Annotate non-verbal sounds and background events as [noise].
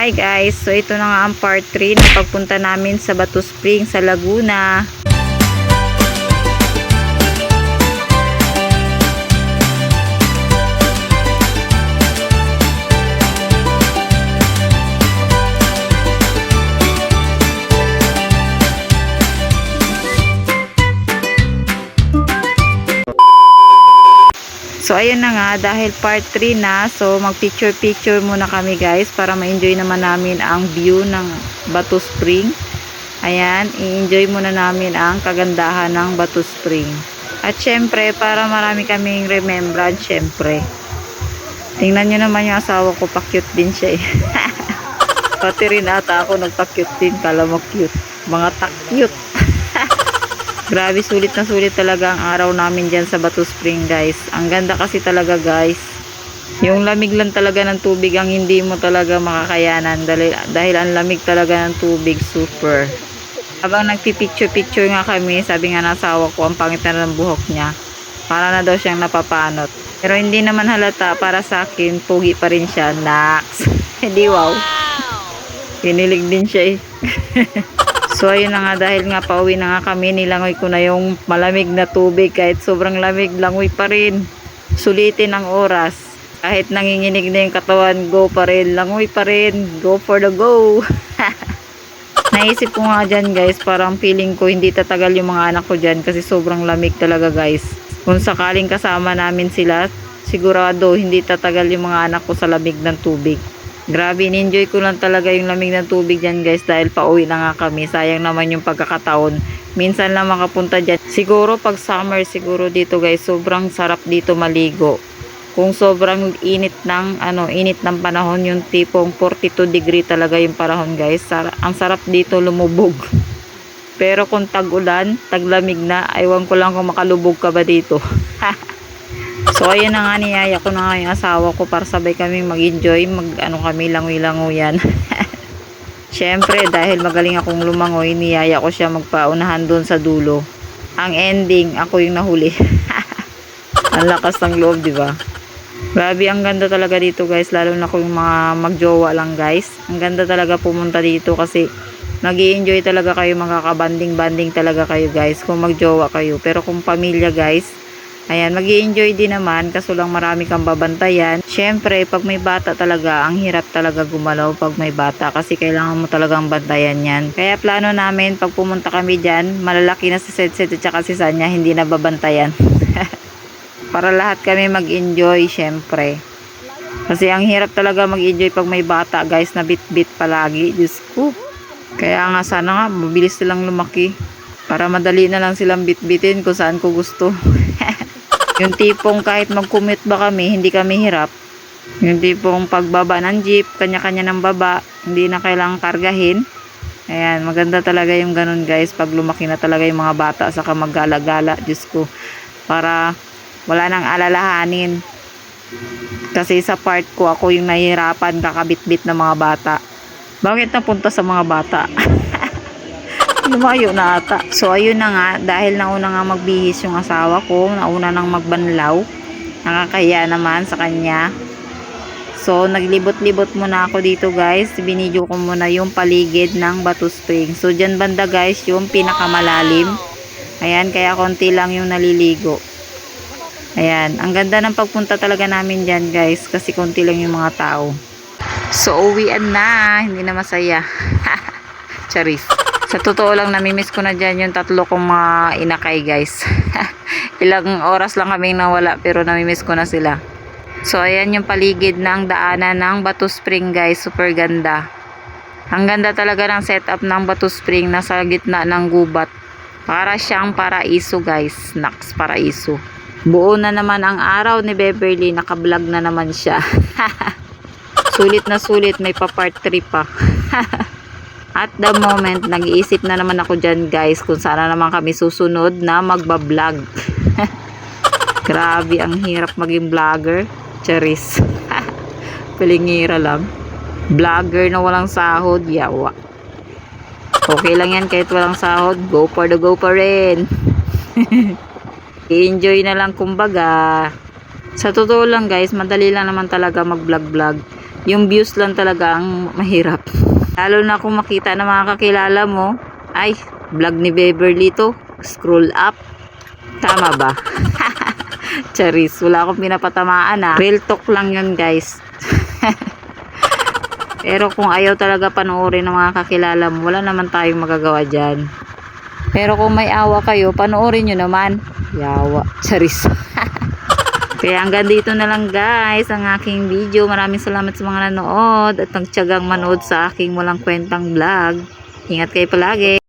Hi guys, so ito na nga ang part 3 ng pagpunta namin sa Batu Spring sa Laguna. So ayun na nga dahil part 3 na so mag picture picture muna kami guys para ma-enjoy naman namin ang view ng Batu Spring. Ayan, i-enjoy muna namin ang kagandahan ng Batu Spring. At syempre para marami kaming remembrance syempre. Tingnan nyo naman yung asawa ko, pa-cute din siya eh. [laughs] Pati rin ata ako nagpa-cute din, kala mo cute. Mga tak-cute. [laughs] Grabe, sulit na sulit talaga ang araw namin dyan sa Batu Spring, guys. Ang ganda kasi talaga, guys. Yung lamig lang talaga ng tubig ang hindi mo talaga makakayanan dahil, dahil ang lamig talaga ng tubig, super. Habang nagpipicture-picture nga kami, sabi nga ng asawa ko, ang pangit na ng buhok niya. Para na daw siyang napapanot. Pero hindi naman halata para sa akin, pugi pa rin siya. Nax! [laughs] Hindi wow. Kinilig din siya eh. [laughs] So ayun na nga dahil nga pauwi na nga kami nilangoy ko na yung malamig na tubig kahit sobrang lamig langoy pa rin. Sulitin ang oras. Kahit nanginginig na yung katawan, go pa rin. Langoy pa rin. Go for the go. [laughs] Naisip ko nga dyan guys, parang feeling ko hindi tatagal yung mga anak ko dyan kasi sobrang lamig talaga guys. Kung sakaling kasama namin sila, sigurado hindi tatagal yung mga anak ko sa lamig ng tubig. Grabe, in-enjoy ko lang talaga yung lamig ng tubig dyan guys dahil pauwi na nga kami. Sayang naman yung pagkakataon. Minsan lang makapunta dyan. Siguro pag summer siguro dito guys, sobrang sarap dito maligo. Kung sobrang init ng ano, init ng panahon, yung tipong 42 degree talaga yung panahon guys. Sar- ang sarap dito lumubog. [laughs] Pero kung tag-ulan, taglamig na, aywan ko lang kung makalubog ka ba dito. [laughs] So ayun na nga niyaya ko na yung asawa ko para sabay kaming mag-enjoy, mag ano kami langoy-langoyan. [laughs] Siyempre dahil magaling akong lumangoy, niyaya ko siya magpaunahan doon sa dulo. Ang ending, ako yung nahuli. [laughs] ang lakas ng loob, di ba? Grabe, ang ganda talaga dito guys, lalo na kung mga magjowa lang guys. Ang ganda talaga pumunta dito kasi nag enjoy talaga kayo, makakabanding-banding talaga kayo guys kung magjowa kayo. Pero kung pamilya guys, Ayan, mag enjoy din naman kaso lang marami kang babantayan. Siyempre, pag may bata talaga, ang hirap talaga gumalaw pag may bata kasi kailangan mo talagang bantayan yan. Kaya plano namin, pag pumunta kami dyan, malalaki na si Sedset at saka si Sanya, hindi na babantayan. [laughs] Para lahat kami mag-enjoy, siyempre. Kasi ang hirap talaga mag-enjoy pag may bata, guys, na bit-bit palagi. Diyos ko. Kaya nga, sana nga, mabilis silang lumaki. Para madali na lang silang bit-bitin kung saan ko gusto. [laughs] Yung tipong kahit mag-commute ba kami, hindi kami hirap. Yung tipong pagbaba ng jeep, kanya-kanya ng baba, hindi na kailangang kargahin. Ayan, maganda talaga yung ganun guys, pag lumaki na talaga yung mga bata, saka maggala-gala, Diyos ko. Para wala nang alalahanin. Kasi sa part ko, ako yung nahihirapan kakabit-bit ng mga bata. Bakit napunta sa mga bata? [laughs] lumayo na ata. So, ayun na nga, dahil nauna nga magbihis yung asawa ko, nauna nang magbanlaw, nakakaya naman sa kanya. So, naglibot-libot muna ako dito guys. Binidyo ko muna yung paligid ng Batu Spring. So, dyan banda guys, yung pinakamalalim. Ayan, kaya konti lang yung naliligo. Ayan, ang ganda ng pagpunta talaga namin dyan guys, kasi konti lang yung mga tao. So, uwian na, hindi na masaya. [laughs] Charis. Sa totoo lang, namimiss ko na dyan yung tatlo kong mga inakay, guys. [laughs] Ilang oras lang kaming nawala, pero namimiss ko na sila. So, ayan yung paligid ng daanan ng Batu Spring, guys. Super ganda. Ang ganda talaga ng setup ng Batu Spring. Nasa gitna ng gubat. Para siyang paraiso, guys. Naks, paraiso. Buo na naman ang araw ni Beverly. Nakablog na naman siya. [laughs] sulit na sulit. May pa part 3 pa. At the moment, nag-iisip na naman ako dyan guys kung sana naman kami susunod na magbablog. [laughs] Grabe, ang hirap maging vlogger. Charis. [laughs] Pilingira lang. Vlogger na walang sahod, yawa. Okay lang yan kahit walang sahod. Go for the go pa rin. [laughs] I-enjoy na lang kumbaga. Sa totoo lang guys, madali lang naman talaga mag-vlog-vlog. Yung views lang talaga ang mahirap. Lalo na kung makita na mga kakilala mo, ay, vlog ni Beverly to. Scroll up. Tama ba? [laughs] Charis, wala akong pinapatamaan ah. Real talk lang yun guys. [laughs] Pero kung ayaw talaga panoorin ng mga kakilala mo, wala naman tayong magagawa dyan. Pero kung may awa kayo, panoorin nyo naman. Yawa. Charis. [laughs] Kaya hanggang dito na lang guys ang aking video. Maraming salamat sa mga nanood at nagtyagang manood sa aking walang kwentang vlog. Ingat kayo palagi.